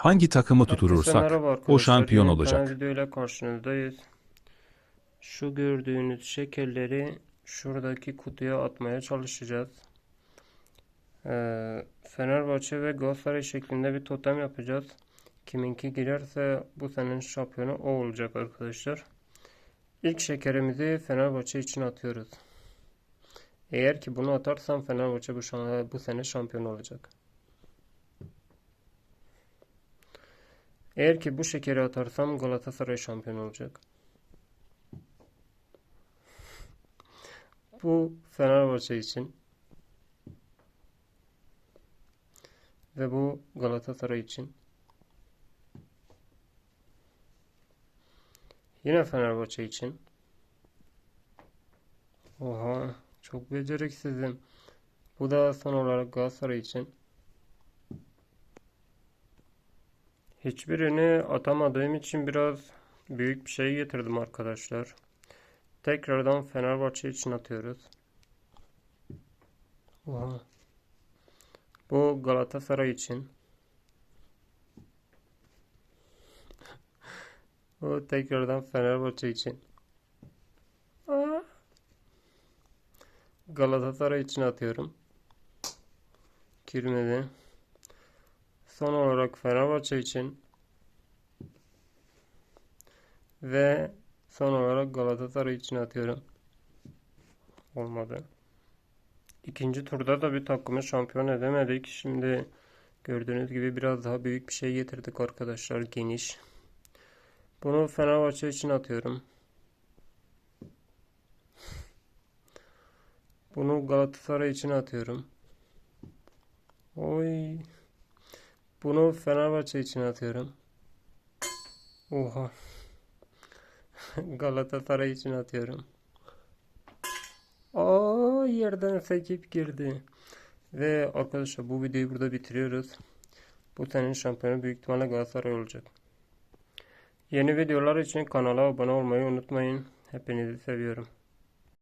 Hangi takımı merhaba o şampiyon olacak. videoyla karşınızdayız. Şu gördüğünüz şekerleri şuradaki kutuya atmaya çalışacağız. Ee, Fenerbahçe ve Galatasaray şeklinde bir totem yapacağız. Kiminki girerse bu senenin şampiyonu o olacak arkadaşlar. İlk şekerimizi Fenerbahçe için atıyoruz. Eğer ki bunu atarsam Fenerbahçe bu, bu sene şampiyon olacak. Eğer ki bu şekeri atarsam Galatasaray şampiyon olacak. Bu Fenerbahçe için ve bu Galatasaray için. Yine Fenerbahçe için. Oha, çok beceriksizim. Bu da son olarak Galatasaray için. Hiçbirini atamadığım için biraz büyük bir şey getirdim arkadaşlar. Tekrardan Fenerbahçe için atıyoruz. Oha. Bu Galatasaray için. Bu tekrardan Fenerbahçe için. Aa. Galatasaray için atıyorum. Girmedi. Son olarak Fenerbahçe için ve son olarak Galatasaray için atıyorum. Olmadı. İkinci turda da bir takımı şampiyon edemedik. Şimdi gördüğünüz gibi biraz daha büyük bir şey getirdik arkadaşlar. Geniş. Bunu Fenerbahçe için atıyorum. Bunu Galatasaray için atıyorum. Oy. Bunu Fenerbahçe için atıyorum. Oha. Galatasaray için atıyorum. Aa yerden sekip girdi. Ve arkadaşlar bu videoyu burada bitiriyoruz. Bu senenin şampiyonu büyük ihtimalle Galatasaray olacak. Yeni videolar için kanala abone olmayı unutmayın. Hepinizi seviyorum.